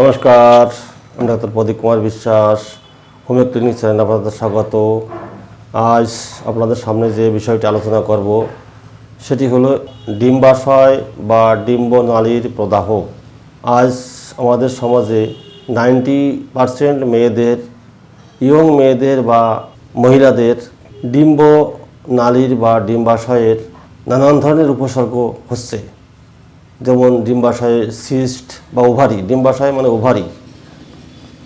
নমস্কার, আমি ডাক্তার প্রদীপ Kumar Biswas homeo clinic channel আপনাদের স্বাগত। আজ আপনাদের সামনে যে বিষয়টি আলোচনা করব, সেটি হলো ডিম্বাশয় বা ডিম্ব নালীর প্রদাহ। আজ আমাদের সমাজে নাইনটি পারসেন্ট মেয়েদের, ইয়ং মেয়েদের বা মহিলাদের ডিম্ব নালীর বা ডিম্বাশয়ের নানান ধরনের উপসর্গ হচ্ছে। যেমন ডিম্বাশয়ে সিস্ট বা ওভারি, ডিম্বাশয় মানে ওভারি।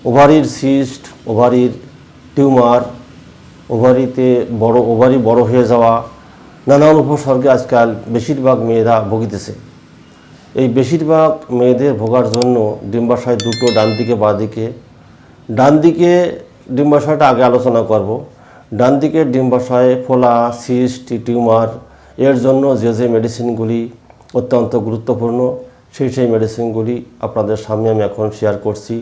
ওভারির সিস্ট, ওভারির টিউমার, ওভারিতে বড়, ওভারি বড় হয়ে যাওয়া, নানান উপসর্গে আজকাল বেশিরভাগ মেয়েরা ভুগিতেছে। এই বেশিরভাগ মেয়েদের ভোগার জন্য ডিম্বাশয় দুটো ডান দিকে, বাঁ দিকে। ডান দিকে ডিম্বাশয়টা আগে আলোচনা করব। ডান দিকে ডিম্বাশয়ে, ফোলা, সিস্ট, টিউমার, এর জন্য যে যে মেডিসিনগুলি অত্যন্ত গুরুত্বপূর্ণ। সেই সেই মেডিসিনগুলি আপনাদের সামনে আমি এখন শেয়ার করছি।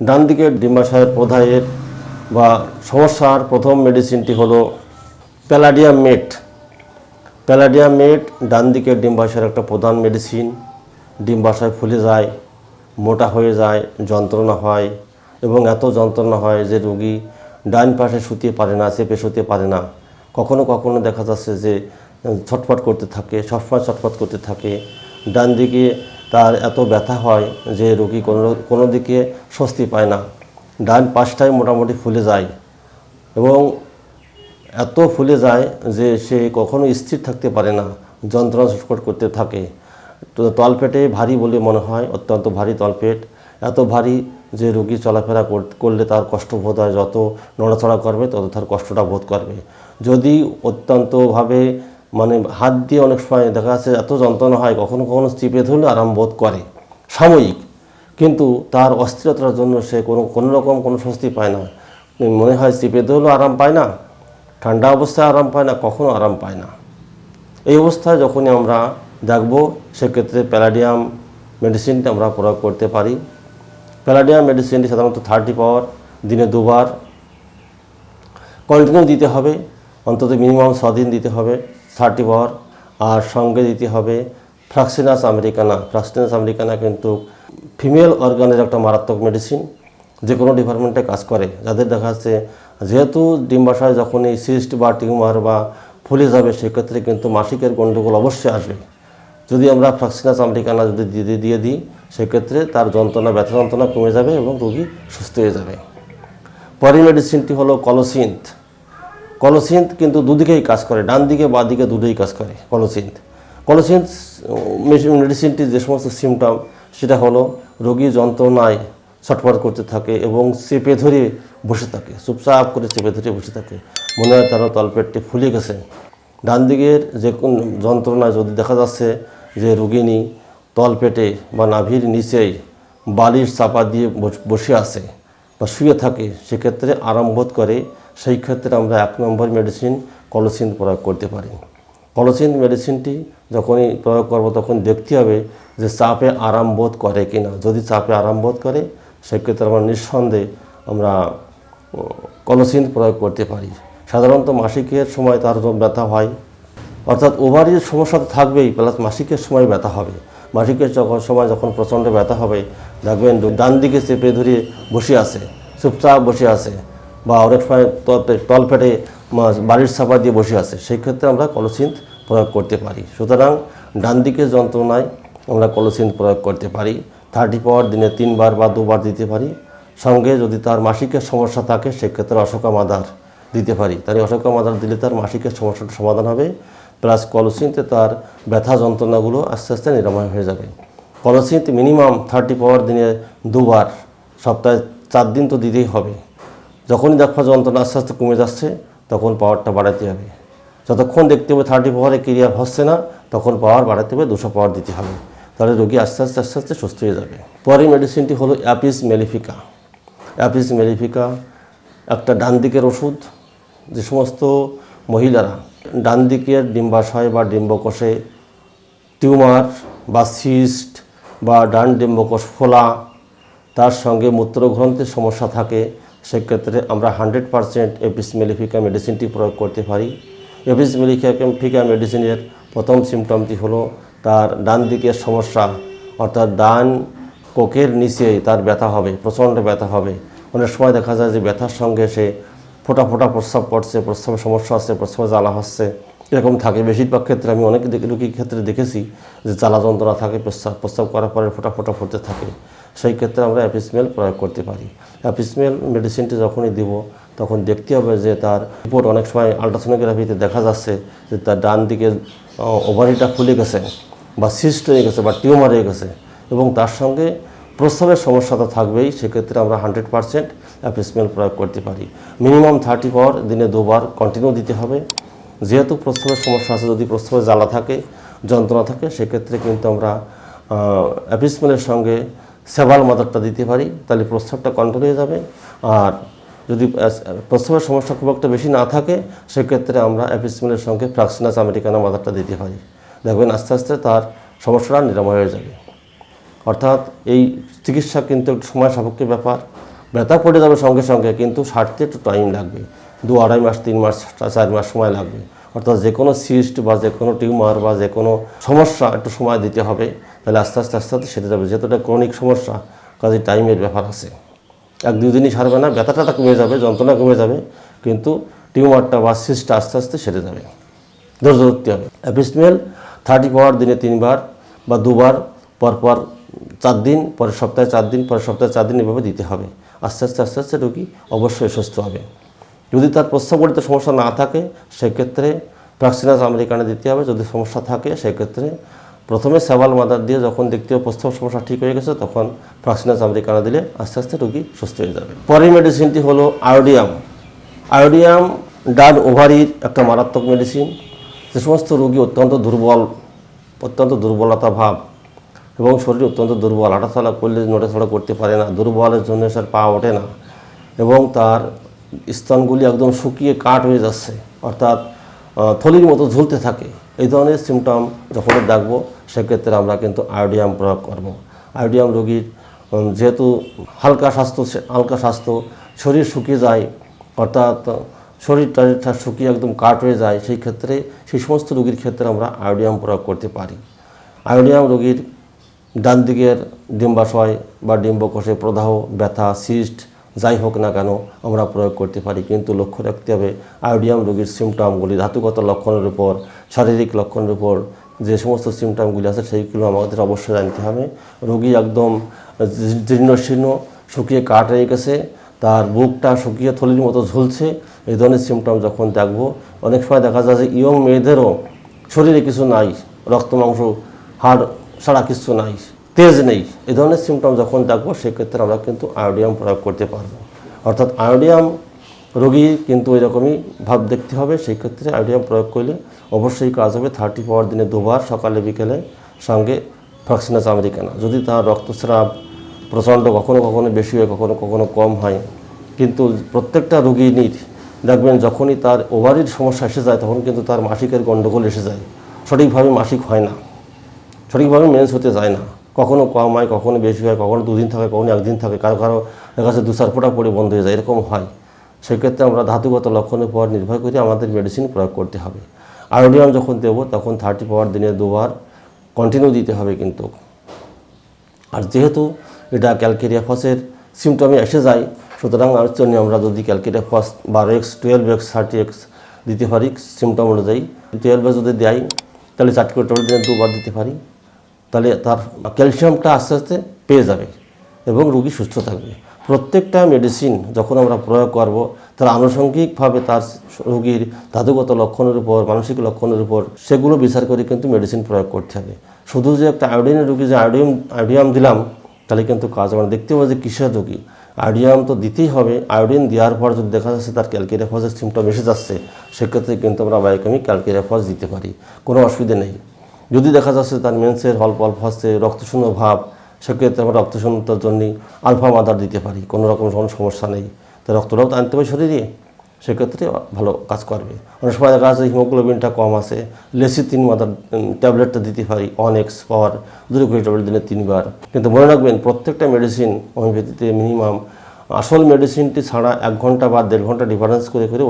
ডান দিকে ডিম্বাশয়ের প্রদাহের বা সমস্যার প্রথম মেডিসিনটি হলো প্যালাডিয়াম মেট প্যালাডিয়াম মেট ডান দিকে ডিম্বাশয়ের একটা প্রধান মেডিসিন ডিম্বাশয় ফুলে যায়, মোটা হয়ে যায়, যন্ত্রণা হয় এবং এত যন্ত্রণা হয় যে রোগী ডান পাশে শুতে পারে না, চেপে শুতে পারে না। কখনো কখনো দেখা যাচ্ছে যে ছটফট করতে থাকে, সবসময় ছটফট করতে থাকে। ডান দিকে তার এত ব্যথা হয় যে রোগী কোনো কোনো দিকে স্বস্তি পায় না। ডান পাশটাই মোটামুটি ফুলে যায় এবং এত ফুলে যায় যে সে কখনো স্থির থাকতে পারে না, যন্ত্রণা ছটফট করতে থাকে। তলপেটে ভারী বলে মনে হয়, অত্যন্ত ভারী তলপেট। এত ভারী যে রোগী চলাফেরা করলে তার কষ্ট বোধ হয়, যত নড়াচড়া করবে, তত তার কষ্টটা বোধ করবে। যদি অত্যন্তভাবে মানে হাত দিয়ে অনেক সময় দেখা যাচ্ছে এত যন্ত্রণা হয়, কখনো কখনো চিপে ধরলে আরাম বোধ করে, সাময়িক। কিন্তু তার অস্থিরতার জন্য সে কোনো কোনো রকম কোনো স্বস্তি পায় না। মনে হয় চিপে ধরলেও আরাম পায় না, ঠান্ডা অবস্থায় আরাম পায় না, কখনো আরাম পায় না। এই অবস্থায় যখনই আমরা দেখব, সেক্ষেত্রে প্যালাডিয়াম মেডিসিনটি আমরা প্রয়োগ করতে পারি। প্যালাডিয়াম মেডিসিনটি সাধারণত থার্টি পাওয়ার দিনে দুবার। কন্টিনিউ দিতে হবে, অন্তত মিনিমাম দিন দিতে হবে। থার্টি পাওয়ার আর সঙ্গে দিতে হবে ফ্রাক্সিনাস আমেরিকানা। ফ্রাক্সিনাস আমেরিকানা কিন্তু ফিমেল অর্গানের একটা মারাত্মক মেডিসিন যে কোনো ডিপার্টমেন্টে কাজ করে। যাদের দেখা যাচ্ছে, যেহেতু ডিম্বাশয় যখন এই সিস্ট বা টিউমার বা ফুলে যাবে, সেক্ষেত্রে কিন্তু মাসিকের গণ্ডগোল অবশ্যই আসবে। যদি আমরা ফ্রাক্সিনাস আমেরিকানা যদি দিয়ে দিয়ে দিই, সেক্ষেত্রে তার যন্ত্রণা, ব্যথা যন্ত্রণা কমে যাবে এবং রোগী সুস্থ হয়ে যাবে। পরের মেডিসিনটি হলো কলোসিন্থ কলোসিন্থ কিন্তু দুদিকেই কাজ করে ডান দিকে বাঁ দিকে দুটোই কাজ করে কলোসিন্থ কলোসিন্থ মেডিসিনটি যে সমস্ত সিমটম, সেটা হলো রোগী যন্ত্রণায় ছটফট করতে থাকে এবং চেপে ধরে বসে থাকে, চুপচাপ করে চেপে ধরে বসে থাকে। মনে হয় তারও তলপেটটি ফুলে গেছে। ডান দিকের যে কোন যন্ত্রণায় যদি দেখা যাচ্ছে যে রোগিনী তলপেটে বা নাভির নিচেই বালির চাপা দিয়ে বসে আছে বা শুয়ে থাকে, সেক্ষেত্রে আরাম বোধ করে সেই ক্ষেত্রে আমরা এক নম্বর মেডিসিন কলোসিন প্রয়োগ করতে পারি। কলোসিন মেডিসিনটি যখনই প্রয়োগ করব তখন দেখতে হবে যে চাপে আরাম বোধ করে কি না যদি চাপে আরাম বোধ করে, সেক্ষেত্রে আমরা নিঃসন্দেহে আমরা কলোসিন প্রয়োগ করতে পারি। সাধারণত মাসিকের সময় তার ব্যথা হয়। অর্থাৎ ওভারির সমস্যা তো থাকবেই, প্লাস মাসিকের সময় ব্যথা হবে। মাসিকের যখন সময় যখন প্রচণ্ড ব্যথা হবে, দেখবেন ডান দিকে চেপে ধরে বসে আছে, চুপচাপ বসে আছে। বা অনেক সময় তলপে- তলপেটে বাড়ির চাপা দিয়ে বসে আছে। সেই ক্ষেত্রে আমরা কলসিন্থ প্রয়োগ করতে পারি। সুতরাং ডান দিকের যন্ত্রণায় আমরা কলসিন্থ প্রয়োগ করতে পারি। থার্টি পাওয়ার দিনে তিনবার বা দুবার দিতে পারি। সঙ্গে যদি তার মাসিকের সমস্যা থাকে, সেক্ষেত্রে অশোকা মাদার দিতে পারি। তাহলে অশোকা মাদার দিলে তার মাসিকের সমস্যাটা সমাধান হবে। প্লাস কলসিনতে তার ব্যথা যন্ত্রণাগুলো আস্তে আস্তে নিরাময় হয়ে যাবে। কলসিনতে মিনিমাম থার্টি পাওয়ার দিনে দুবার, সপ্তাহে চার দিন তো দিতেই হবে। যখনই দেখা যন্ত্রণা আস্তে আস্তে কমে যাচ্ছে, তখন পাওয়ারটা বাড়াতে হবে। যতক্ষণ দেখতে হবে থার্টি পাওয়ারে ক্লিয়ার হচ্ছে না, তখন পাওয়ার বাড়াতে হবে, দুশো পাওয়ার দিতে হবে। তাহলে রোগী আস্তে আস্তে আস্তে আস্তে সুস্থ হয়ে যাবে। পরের মেডিসিনটি হলো অ্যাপিস মেলিফিকা অ্যাপিস মেলিফিকা একটা ডান দিকের ওষুধ, যে সমস্ত মহিলারা ডান দিকের ডিম্বাশয় বা ডিম্বকোষে টিউমার বা সিস্ট বা ডান ডিম্বকোষ ফোলা, তার সঙ্গে মূত্রগ্রন্থের সমস্যা থাকে সেক্ষেত্রে আমরা হান্ড্রেড পারসেন্ট এপিস মেলিফিকা মেডিসিনটি প্রয়োগ করতে পারি। এপিস মেলিফিকা মেডিসিনের প্রথম সিমটমটি হলো তার ডান দিকের সমস্যা, অর্থাৎ ডান কোকের নিচে তার ব্যথা হবে, প্রচণ্ড ব্যথা হবে। অনেক সময় দেখা যায় যে ব্যথার সঙ্গে সে ফোটা ফোটা প্রস্রাব পড়ছে প্রস্রাবের সমস্যা হচ্ছে প্রস্রাবে জ্বালা হচ্ছে। এরকম থাকে। বেশিরভাগ ক্ষেত্রে আমি অনেক রোগীর ক্ষেত্রে দেখেছি যে জ্বালা যন্ত্রণা থাকে, প্রস্রাব প্রস্রাব করার পরে ফোটা ফোটা ফুটতে থাকে। সেই ক্ষেত্রে আমরা অ্যাপিসমেল প্রয়োগ করতে পারি। অ্যাপিসমেল মেডিসিনটি যখনই দিব, তখন দেখতে হবে যে তার রিপোর্ট অনেক সময় আলট্রাসোনোগ্রাফিতে দেখা যাচ্ছে যে তার ডান দিকে ওভারিটা খুলে গেছে বা সিস্ট হয়ে গেছে বা টিউমার হয়ে গেছে এবং তার সঙ্গে প্রস্রাবের সমস্যা তো থাকবেই, সেক্ষেত্রে আমরা হান্ড্রেড পারসেন্ট অ্যাপিসমেল প্রয়োগ করতে পারি। মিনিমাম থার্টি পর দিনে দুবার কন্টিনিউ দিতে হবে। যেহেতু প্রস্রাবের সমস্যা আছে, যদি প্রস্রাবে জ্বালা থাকে, যন্ত্রণা থাকে, সেক্ষেত্রে কিন্তু আমরা অ্যাপিসমেলের সঙ্গে সেভাল মাদারটা দিতে পারি, তাহলে প্রস্রাবটা কন্ট্রোল হয়ে যাবে। আর যদি প্রস্রাবের সমস্যা খুব একটা বেশি না থাকে, সেক্ষেত্রে আমরা অ্যাপিসমিলের সঙ্গে ফ্রাক্সিনাস আমেরিকানা মাদারটা দিতে পারি। দেখবেন আস্তে আস্তে তার সমস্যাটা নিরাময় হয়ে যাবে। অর্থাৎ এই চিকিৎসা কিন্তু একটু সময় সাপেক্ষ ব্যাপার। ব্যথা পড়ে যাবে সঙ্গে সঙ্গে, কিন্তু সারতে একটু টাইম লাগবে। দু আড়াই মাস, তিন মাস চার মাস সময় লাগবে। অর্থাৎ যে কোনো সিস্ট বা যে কোনো টিউমার বা যে কোনো সমস্যা একটু সময় দিতে হবে। তাহলে আস্তে আস্তে আস্তে আস্তে সেরে যাবে। যেহেতু এটা ক্রনিক সমস্যা কাজে টাইমের ব্যাপার আছে। এক দুই দিনই সারবে না, ব্যথাটা কমে যাবে, যন্ত্রণা কমে যাবে, কিন্তু টিউমারটা বা সিস্টটা আস্তে আস্তে সেরে যাবে। ধৈর্য ধরতে হবে। অ্যাপিসমেল থার্টি পাওয়ার দিনে তিনবার বা দুবার, পর পর চার দিন, পরের সপ্তাহে চার দিন, পরের সপ্তাহে চার দিন এভাবে দিতে হবে। আস্তে আস্তে আস্তে আস্তে রোগী অবশ্যই সুস্থ হবে। যদি তার প্রস্রাবগলিত সমস্যা না থাকে, সেক্ষেত্রে ফ্রাক্সিনাস আমেরিকানে দিতে হবে। যদি সমস্যা থাকে, সেক্ষেত্রে প্রথমে সেভাল মাদার দিয়ে যখন দেখতে হবে প্রস্রাব সমস্যা ঠিক হয়ে গেছে, তখন ফ্রাক্সিনাস আমেরিকানা দিলে আস্তে আস্তে রোগী সুস্থ হয়ে যাবে। পরের মেডিসিনটি হলো আয়োডিয়াম। আয়োডিয়াম ডান ওভারির একটা মারাত্মক মেডিসিন যে সমস্ত রোগী অত্যন্ত দুর্বল, অত্যন্ত দুর্বলতা ভাব এবং শরীর অত্যন্ত দুর্বল, হাঁটাচলা করলে নড়াচড়া করতে পারে না, দুর্বলের জন্য স্যার পা ওঠে না এবং তার স্তনগুলি একদম শুকিয়ে কাঠ হয়ে যাচ্ছে, অর্থাৎ থলির মতো ঝুলতে থাকে। এই ধরনের সিমটম যখন দেখব সেক্ষেত্রে আমরা কিন্তু আয়োডিয়াম প্রয়োগ করব। আয়োডিয়াম রোগীর যেহেতু হালকা স্বাস্থ্য হালকা স্বাস্থ্য, শরীর শুকিয়ে যায়, অর্থাৎ শরীর টরীরটা শুকিয়ে একদম কাট হয়ে যায়, সেই ক্ষেত্রে, সেই সমস্ত রোগীর ক্ষেত্রে আমরা আয়োডিয়াম প্রয়োগ করতে পারি। আয়োডিয়াম রোগীর ডান দিকের ডিম্বাশয় বা ডিম্বকোষে প্রদাহ, ব্যথা, সিস্ট, যাই হোক না কেন আমরা প্রয়োগ করতে পারি। কিন্তু লক্ষ্য রাখতে হবে আয়োডিয়াম রোগীর সিমটমগুলি ধাতুগত লক্ষণের উপর, শারীরিক লক্ষণের উপর যে সমস্ত সিমটমগুলি আছে, সেইগুলো আমাদের অবশ্যই জানতে হবে। রোগী একদম জীর্ণ শীর্ণ, শুকিয়ে কাঠ হয়ে গেছে, তার বুকটা শুকিয়ে থলির মতো ঝুলছে, এই ধরনের সিমটম যখন দেখব, অনেক সময় দেখা যায় যে ইয়ং মেয়েদেরও শরীরে কিছু নাই, রক্ত, মাংস, হাড় সারা কিছু নাই, তেজ নেই, এই ধরনের সিমটম যখন দেখব, সেক্ষেত্রে আমরা কিন্তু আয়োডিয়াম প্রয়োগ করতে পারব। অর্থাৎ আয়োডিয়াম রোগী কিন্তু এরকমই ভাব দেখতে হবে, সেই ক্ষেত্রে আয়োডিয়াম প্রয়োগ করলে অবশ্যই কাজ হবে। থার্টি পাওয়ার দিনে দুবার সকালে, বিকেলে সঙ্গে ফ্রাক্সিনাস আমেরিকানা। যদি তার রক্তস্রাব প্রচণ্ড কখনো কখনো বেশি হয়, কখনো কখনো কম হয়, কিন্তু প্রত্যেকটা রোগীর দেখবেন যখনই তার ওভারির সমস্যা এসে যায়, তখন কিন্তু তার মাসিকের গণ্ডগোল এসে যায়। সঠিকভাবে মাসিক হয় না। সঠিকভাবে মেন্স হতে যায় না। কখনো কম হয়, কখনো বেশি হয়, কখনো দুদিন থাকে, কখনো একদিন থাকে, কারও কারও দেখা যাচ্ছে দু ফোঁটা পরে বন্ধ হয়ে যায়, এরকম হয়। সেক্ষেত্রে আমরা ধাতুগত লক্ষণের উপর নির্ভর করে আমাদের মেডিসিন প্রয়োগ করতে হবে। আয়োডিয়াম যখন দেবো, তখন থার্টি পাওয়ার দিনে দুবার কন্টিনিউ দিতে হবে কিন্তু। আর যেহেতু এটা ক্যালকেরিয়া ফসের সিমটমে এসে যায়, সুতরাং আর জন্য আমরা যদি ক্যালকেরিয়া ফস বারো X twelve X thirty X দিতে পারি সিমটম অনুযায়ী টুয়েলভে যদি দেয়, তাহলে চারটি করে টমেটো দিনে দুবার দিতে পারি, তাহলে তার ক্যালসিয়ামটা আস্তে আস্তে পেয়ে যাবে এবং রুগী সুস্থ থাকবে। প্রত্যেকটা মেডিসিন যখন আমরা প্রয়োগ করব, তার আনুষঙ্গিকভাবে তার রোগীর ধাতুগত লক্ষণের উপর, মানসিক লক্ষণের উপর, সেগুলো বিচার করে কিন্তু মেডিসিন প্রয়োগ করতে হবে। শুধু যে একটা আয়োডিনের রোগী যে আয়োডিয়াম আয়োডিয়াম দিলাম, তাহলে কিন্তু কাজ আমরা দেখতে হবে যে কিসের রোগী। আয়োডিয়াম তো দিতেই হবে। আয়োডিন দেওয়ার পর যদি দেখা যাচ্ছে তার ক্যালকেরিয়াফসের সিমটম এসে যাচ্ছে, সেক্ষেত্রে কিন্তু আমরা বায়োকেমিক ক্যালকেরিয়াফস দিতে পারি। কোনো অসুবিধা নেই। যদি দেখা যাচ্ছে তার মেন্সের হল্প অল্প হচ্ছে, রক্তশূন্য ভাব সেক্ষেত্রে আমরা রক্তশূন্যতার জন্য আলফা মাদার দিতে পারি, কোনো রকম কোনো সমস্যা নেই। তো রক্তটাও আনতে হবে শরীরে, সেক্ষেত্রে ভালো কাজ করবে। অনেক সময় দেখা যাচ্ছে হিমোগ্লোবিনটা কম আছে লেসি তিন মাদার ট্যাবলেটটা দিতে পারি অন এক্স পাওয়ার দুটো করে ট্যাবলেট দিনে তিনবার। কিন্তু মনে রাখবেন, প্রত্যেকটা মেডিসিন হোমিওপ্যাথিতে মিনিমাম আসল মেডিসিনটি ছাড়া এক ঘণ্টা বা দেড় ঘণ্টা ডিফারেন্স করে করে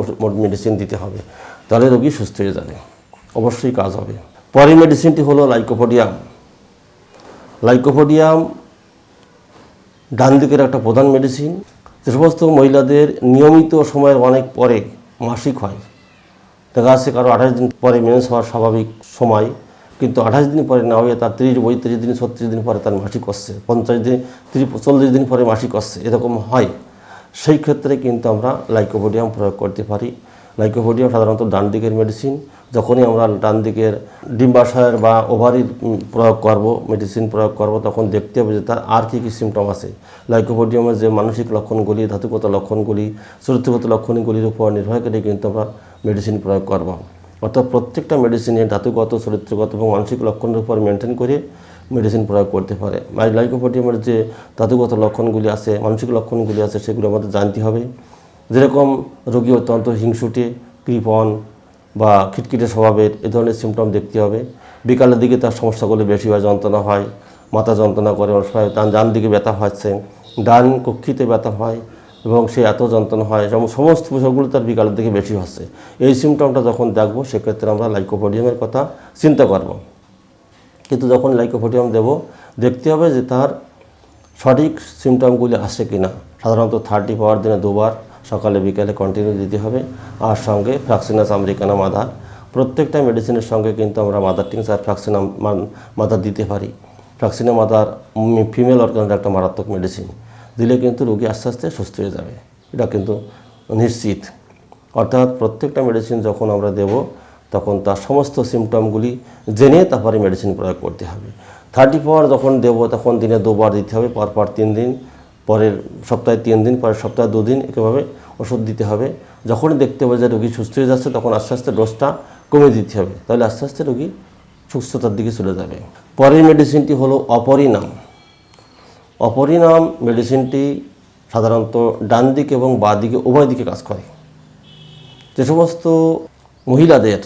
মেডিসিন দিতে হবে। তাহলে রোগী সুস্থ হয়ে যাবে। অবশ্যই কাজ হবে। পরের মেডিসিনটি হলো লাইকোপোডিয়াম লাইকোপোডিয়াম ডান দিকের একটা প্রধান মেডিসিন যে সমস্ত মহিলাদের নিয়মিত সময়ের অনেক পরে মাসিক হয়। দেখা যাচ্ছে কারও আঠাশ দিন পরে মেন্স হওয়ার স্বাভাবিক সময়, কিন্তু আঠাশ দিন পরে না হয়ে তার তিরিশ, পঁয়ত্রিশ দিন, ছত্রিশ দিন পরে তার মাসিক আসছে পঞ্চাশ দিন, তিরিশ, চল্লিশ দিন পরে মাসিক আসছে এরকম হয়। সেই ক্ষেত্রে কিন্তু আমরা লাইকোপোডিয়াম প্রয়োগ করতে পারি। লাইকোপোডিয়াম সাধারণত ডান দিকের মেডিসিন যখনই আমরা ডান দিকের ডিম্বাশয়ের বা ওভারির প্রয়োগ করব মেডিসিন প্রয়োগ করব, তখন দেখতে হবে যে তার আর কী কী সিমটম আছে। লাইকোপোডিয়ামের যে মানসিক লক্ষণগুলি, ধাতুগত লক্ষণগুলি, চরিত্রগত লক্ষণগুলির উপর নির্ভর করে কিন্তু আমরা মেডিসিন প্রয়োগ করব। অর্থাৎ প্রত্যেকটা মেডিসিনে ধাতুগত, চরিত্রগত এবং মানসিক লক্ষণের উপর মেনটেন করে মেডিসিন প্রয়োগ করতে পারে। লাইকোপোডিয়ামের যে ধাতুগত লক্ষণগুলি আছে, মানসিক লক্ষণগুলি আছে, সেগুলো আমাদের জানতে হবে। যেরকম রোগী অত্যন্ত হিংসুটে, কৃপণ বা খিটখিটে স্বভাবের এ ধরনের সিমটম দেখতে হবে। বিকালের দিকে তার সমস্যাগুলো বেশি হয়, যন্ত্রণা হয়, মাথা যন্ত্রণা করে অনেক সময় তার ডান দিকে ব্যথা হচ্ছে, ডান কক্ষিতে ব্যথা হয় এবং সে এত যন্ত্রণা হয় যেমন সমস্ত বিষয়গুলো তার বিকালের দিকে বেশি হচ্ছে। এই সিমটমটা যখন দেখব, সেক্ষেত্রে আমরা লাইকোপোডিয়ামের কথা চিন্তা করব। কিন্তু যখন লাইকোপোডিয়াম দেব, দেখতে হবে যে তার সঠিক সিমটমগুলি আসে কি না সাধারণত থার্টি পাওয়ার দিনে দুবার সকালে, বিকালে কন্টিনিউ দিতে হবে। আর সঙ্গে ফ্রাক্সিনাস আমেরিকানা মাদার প্রত্যেকটা মেডিসিনের সঙ্গে কিন্তু আমরা মাদার টিংস আর ফ্রাক্সিনা মাদার দিতে পারি। ফ্যাক্সিনা মাদার ফিমেল অর্গানের একটা মারাত্মক মেডিসিন দিলে কিন্তু রোগী আস্তে আস্তে সুস্থ হয়ে যাবে। এটা কিন্তু নিশ্চিত। অর্থাৎ প্রত্যেকটা মেডিসিন যখন আমরা দেব, তখন তার সমস্ত সিমটমগুলি জেনে তারপরে মেডিসিন প্রয়োগ করতে হবে। থার্টি পাওয়ার যখন দেব, তখন দিনে দুবার দিতে হবে পর পর তিন দিন। পরের সপ্তাহে তিন দিন, পরের সপ্তাহে দুদিন এভাবে ওষুধ দিতে হবে। যখন দেখতে হবে যে রোগী সুস্থ হয়ে যাচ্ছে, তখন আস্তে আস্তে ডোজটা কমে দিতে হবে। তাহলে আস্তে আস্তে রোগী সুস্থতার দিকে চলে যাবে। পরের মেডিসিনটি হলো অপরিণাম। অপরিণাম মেডিসিনটি সাধারণত ডান দিকে এবং বাঁ দিকে, উভয় দিকে কাজ করে। যে সমস্ত মহিলাদের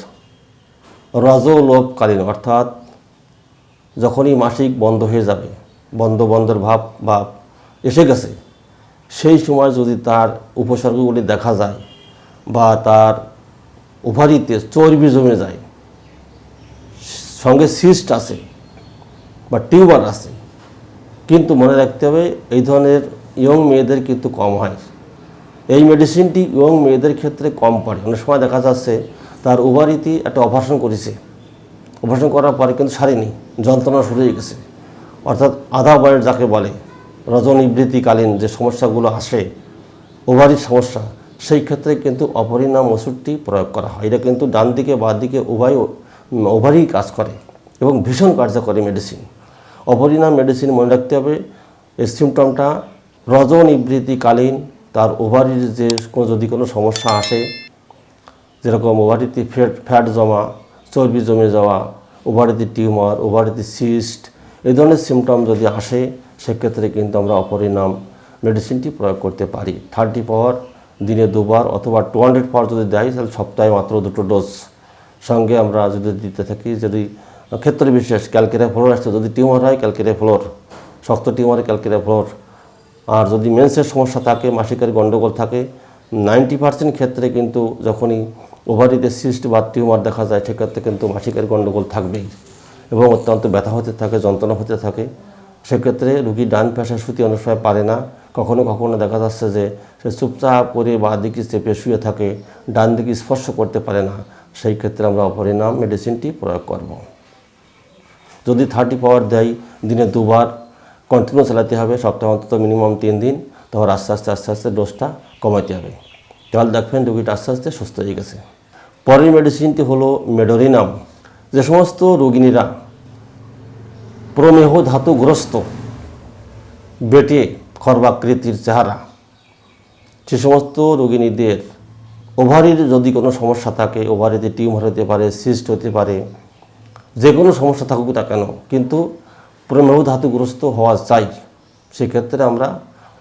রজলোভকালীন, অর্থাৎ যখনই মাসিক বন্ধ হয়ে যাবে বন্ধ বন্ধের ভাব বা এসে গেছে। সেই সময় যদি তার উপসর্গগুলি দেখা যায় বা তার ওভারিতে চর্বি জমে যায়, সঙ্গে সিস্ট আছে বা টিউবার আছে, কিন্তু মনে রাখতে হবে এই ধরনের ইয়ং মেয়েদের কিন্তু কম হয়। এই মেডিসিনটি ইয়ং মেয়েদের ক্ষেত্রে কম পড়ে। অনেক সময় দেখা যাচ্ছে তার ওভারিতে একটা অপারেশন করেছে। অপারেশন করার পরে কিন্তু সারেনি, যন্ত্রণা শুরু হয়ে গেছে। অর্থাৎ আধা বয়স যাকে বলে রজনিবৃত্তিকালীন যে সমস্যাগুলো আসে, ওভারির সমস্যা, সেই ক্ষেত্রে কিন্তু অপরিণাম ওষুধটি প্রয়োগ করা হয়। এটা কিন্তু ডান দিকে বাঁ দিকে উভয় ওভারই কাজ করে এবং ভীষণ কার্যকরী মেডিসিন অপরিণাম মেডিসিন মনে রাখতে হবে, এর সিমটমটা রজনিবৃত্তিকালীন, তার ওভারির যে যদি কোনো সমস্যা আসে, যেরকম ওভারিতে ফ্যাট ফ্যাট জমা, চর্বি জমে যাওয়া, ওভারিতে টিউমার, ওভারিতে সিস্ট, এই ধরনের সিমটম যদি আসে সেক্ষেত্রে কিন্তু আমরা অপরিণাম মেডিসিনটি প্রয়োগ করতে পারি। থার্টি পাওয়ার দিনে দুবার অথবা টু হান্ড্রেড পাওয়ার যদি দেয়, তাহলে সপ্তাহে মাত্র দুটো ডোজ সঙ্গে আমরা যদি দিতে থাকি। যদি ক্ষেত্র বিশেষ ক্যালকেরিয়া ফ্লোর আসছে যদি টিউমার হয় ক্যালকেরিয়া ফ্লোর শক্ত টিউমারে ক্যালকেরিয়া ফ্লোর আর যদি মেন্সের সমস্যা থাকে, মাসিকের গণ্ডগোল থাকে নাইনটি পার্সেন্ট ক্ষেত্রে কিন্তু যখনই ওভারিতে সিস্ট বা টিউমার দেখা যায়, সেক্ষেত্রে কিন্তু মাসিকের গণ্ডগোল থাকবেই এবং অত্যন্ত ব্যথা হতে থাকে, যন্ত্রণা হতে থাকে। সেক্ষেত্রে রুগী ডান পেশা শুতে অনেক সময় পারে না। কখনো কখনো দেখা যাচ্ছে যে সে চুপচাপ করে বা দিকে চেপে শুয়ে থাকে, ডান দিকে স্পর্শ করতে পারে না। সেই ক্ষেত্রে আমরা অপরিণাম মেডিসিনটি প্রয়োগ করব। যদি থার্টি পাওয়ার দেয় দিনে দুবার কন্টিনিউ চালাতে হবে, সপ্তাহে অন্তত মিনিমাম তিন দিন। তখন আস্তে আস্তে আস্তে আস্তে ডোজটা কমাতে হবে। তাহলে দেখবেন রুগীটা আস্তে আস্তে সুস্থ হয়ে গেছে। পরের মেডিসিনটি হলো মেডোরিনাম। যে সমস্ত রোগিনীরা প্রমেহ ধাতুগ্রস্ত। বেটে খর্বাকৃতির চেহারা। সে সমস্ত রোগিনীদের ওভারির যদি কোনো সমস্যা থাকে, ওভারিতে টিউমার হতে পারে, সিস্ট হতে পারে, যে কোনো সমস্যা থাকুক না কেন, কিন্তু প্রমেহ ধাতুগ্রস্ত হওয়া চাই, সেক্ষেত্রে আমরা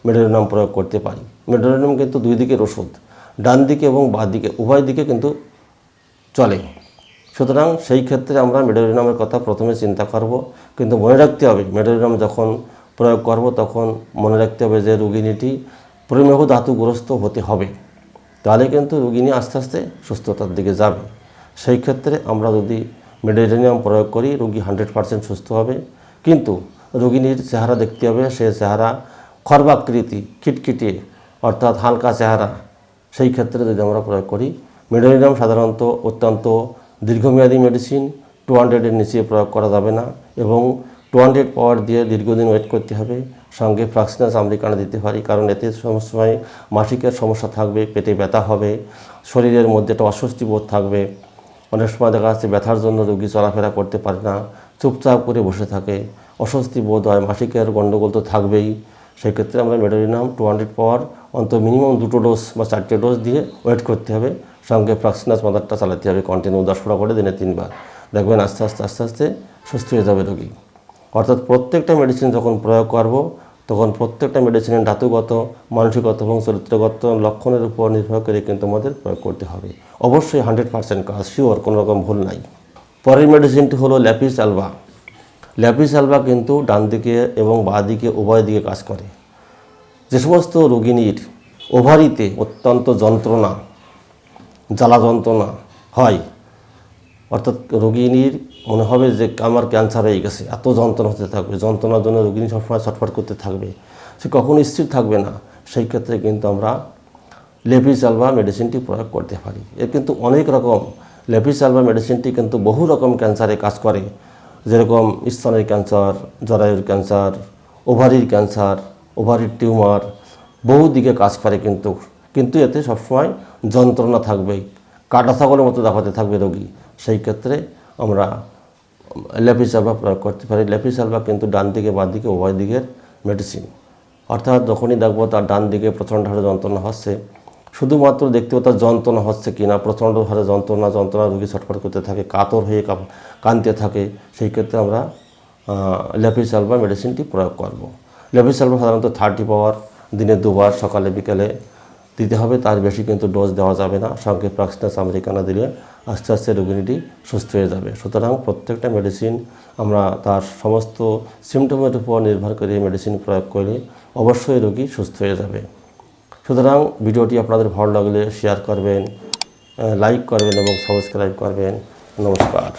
মেডোরিনাম প্রয়োগ করতে পারি। মেডোরিনাম কিন্তু দুই দিকের ওষুধ, ডান দিকে এবং বাঁ দিকে, উভয় দিকে কিন্তু চলে। সুতরাং সেই ক্ষেত্রে আমরা মেডোরিনামের কথা প্রথমে চিন্তা করব। কিন্তু মনে রাখতে হবে, মেডোরিনাম যখন প্রয়োগ করব, তখন মনে রাখতে হবে যে রোগিনীটি প্রমেহ ধাতুগ্রস্ত হতে হবে। তাহলে কিন্তু রোগিনী আস্তে আস্তে সুস্থতার দিকে যাবে। সেই ক্ষেত্রে আমরা যদি মেডোরিনাম প্রয়োগ করি, রোগী হান্ড্রেড পার্সেন্ট সুস্থ হবে। কিন্তু রোগিনীর চেহারা দেখতে হবে, সে চেহারা খর্বাকৃতি, খিটখিটে, অর্থাৎ হালকা চেহারা। সেই ক্ষেত্রে যদি আমরা প্রয়োগ করি মেডোনিয়াম সাধারণত অত্যন্ত দীর্ঘমেয়াদী মেডিসিন টু হান্ড্রেডের নিচে প্রয়োগ করা যাবে না এবং টু হান্ড্রেড পাওয়ার দিয়ে দীর্ঘদিন ওয়েট করতে হবে। সঙ্গে ফ্লাক্সিনাস আমেরিকানা দিতে পারি কারণ এতে সময় মাসিকের সমস্যা থাকবে, পেটে ব্যথা হবে, শরীরের মধ্যে একটা অস্বস্তি বোধ থাকবে। অনেক সময় দেখা যাচ্ছে ব্যথার জন্য রোগী চলাফেরা করতে পারে না, চুপচাপ করে বসে থাকে। অস্বস্তি বোধ হয়, মাসিকের গণ্ডগোল তো থাকবেই। সেক্ষেত্রে আমরা মেডোরিনাম টু হান্ড্রেড পাওয়ার অন্তত মিনিমাম দুটো ডোজ বা চারটে ডোজ দিয়ে ওয়েট করতে হবে। সঙ্গে ফ্লাক্সিনাস মাদারটা চালাতে হবে কন্টিনিউ দশ ফোড়া করে দিনে তিনবার। দেখবেন আস্তে আস্তে আস্তে আস্তে সুস্থ হয়ে যাবে রোগী। অর্থাৎ প্রত্যেকটা মেডিসিন যখন প্রয়োগ করব, তখন প্রত্যেকটা মেডিসিনের ধাতুগত, মানসিকগত এবং চরিত্রগত লক্ষণের উপর নির্ভর করে কিন্তু আমাদের প্রয়োগ করতে হবে। অবশ্যই হান্ড্রেড পার্সেন্ট কাজ শিওর কোনো রকম ভুল নাই। পরের মেডিসিনটি হলো ল্যাপিস অ্যালবা ল্যাপিস অ্যালবা কিন্তু ডান দিকে এবং বাঁ দিকে, উভয় দিকে কাজ করে। যে সমস্ত রোগিনীর ওভারিতে অত্যন্ত যন্ত্রণা জ্বালা যন্ত্রণা হয়। অর্থাৎ রোগিনীর মনে হবে যে আমার ক্যান্সার হয়ে গেছে, এত যন্ত্রণা হতে থাকবে। যন্ত্রণার জন্য রোগিনী সবসময় ছটফট করতে থাকবে। সে কখনো স্থির থাকবে না। সেই ক্ষেত্রে কিন্তু আমরা লেপিসালভা মেডিসিনটি প্রয়োগ করতে পারি। এর কিন্তু অনেক রকম লেপিসালভা মেডিসিনটি কিন্তু বহু রকম ক্যান্সারে কাজ করে। যেরকম স্তনের ক্যান্সার জরায়ুর ক্যান্সার ওভারির ক্যান্সার ওভারির টিউমার বহু দিকে কাজ করে কিন্তু কিন্তু এতে সবসময় যন্ত্রণা থাকবেই। কাটা ছাগলের মতো দেখাতে থাকবে রোগী। সেই ক্ষেত্রে আমরা ল্যাপিসালভা প্রয়োগ করতে পারি। ল্যাপিসালভা কিন্তু ডান দিকে, বাঁ দিকে, উভয় দিকের মেডিসিন অর্থাৎ যখনই দেখব তার ডান দিকে প্রচণ্ড হারে যন্ত্রণা হচ্ছে, শুধুমাত্র দেখতে তার যন্ত্রণা হচ্ছে কি না প্রচণ্ড হারে যন্ত্রণা যন্ত্রণা রোগী ছটফট করতে থাকে, কাতর হয়ে কাঁদতে থাকে, সেই ক্ষেত্রে আমরা ল্যাপিসালভা মেডিসিনটি প্রয়োগ করব। ল্যাপিসালভা সাধারণত থার্টি পাওয়ার দিনে দুবার, সকালে, বিকেলে দিতে হবে, তার বেশি কিন্তু ডোজ দেওয়া যাবে না। সঙ্গে প্লাক্সিনাস আমেরিকানা দিলে আস্তে আস্তে রোগীটি সুস্থ হয়ে যাবে। সুতরাং প্রত্যেকটা মেডিসিন আমরা তার সমস্ত সিমটমের উপর নির্ভর করে মেডিসিন প্রয়োগ করলে অবশ্যই রোগী সুস্থ হয়ে যাবে। সুতরাং ভিডিওটি আপনাদের ভালো লাগলে শেয়ার করবেন লাইক করবেন এবং সাবস্ক্রাইব করবেন। নমস্কার।